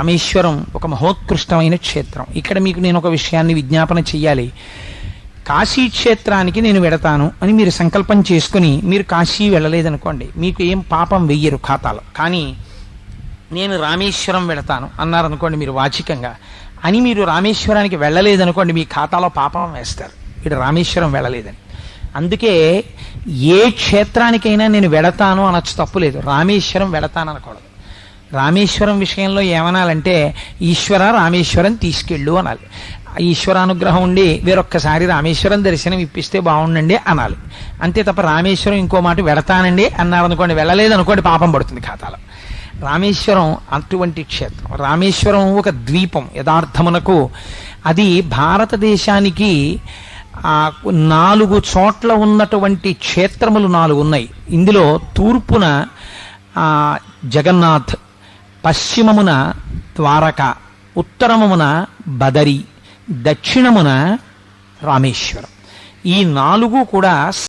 రామేశ్వరం ఒక మహోత్కృష్టమైన క్షేత్రం. ఇక్కడ మీకు నేను ఒక విషయాన్ని విజ్ఞాపన చెయ్యాలి. కాశీ క్షేత్రానికి నేను వెడతాను అని మీరు సంకల్పం చేసుకుని మీరు కాశీ వెళ్ళలేదనుకోండి. మీకు ఏం పాపం వెయ్యరు ఖాతాలో. కానీ నేను రామేశ్వరం వెళతాను అన్నారనుకోండి మీరు వాచికంగా. అని మీరు రామేశ్వరానికి వెళ్ళలేదనుకోండి మీ ఖాతాలో పాపం వేస్తారు. వీడు రామేశ్వరం వెళ్ళలేదని. అందుకే ఏ క్షేత్రానికైనా నేను వెడతాను అనొచ్చు తప్పులేదు రామేశ్వరం వెళతాను అనకూడదు రామేశ్వరం విషయంలో ఏమనాలంటే ఈశ్వర రామేశ్వరం తీసుకెళ్ళు అనాలి. ఈశ్వరానుగ్రహం ఉండి వేరొక్కసారి రామేశ్వరం దర్శనం ఇప్పిస్తే బాగుండండి అనాలి. అంతే తప్ప రామేశ్వరం ఇంకో మాట వెడతానండి అన్నారనుకోండి వెళ్ళలేదనుకోండి పాపం పడుతుంది ఖాతాలో. రామేశ్వరం అటువంటి క్షేత్రం. రామేశ్వరం ఒక ద్వీపం యథార్థమునకు. అది భారతదేశానికి నాలుగు చోట్ల ఉన్నటువంటి క్షేత్రములు నాలుగు ఉన్నాయి ఇందులో తూర్పున జగన్నాథ్ పశ్చిమమున ద్వారక ఉత్తరమున బదరి దక్షిణమున రామేశ్వరం. ఈ నాలుగు కూడా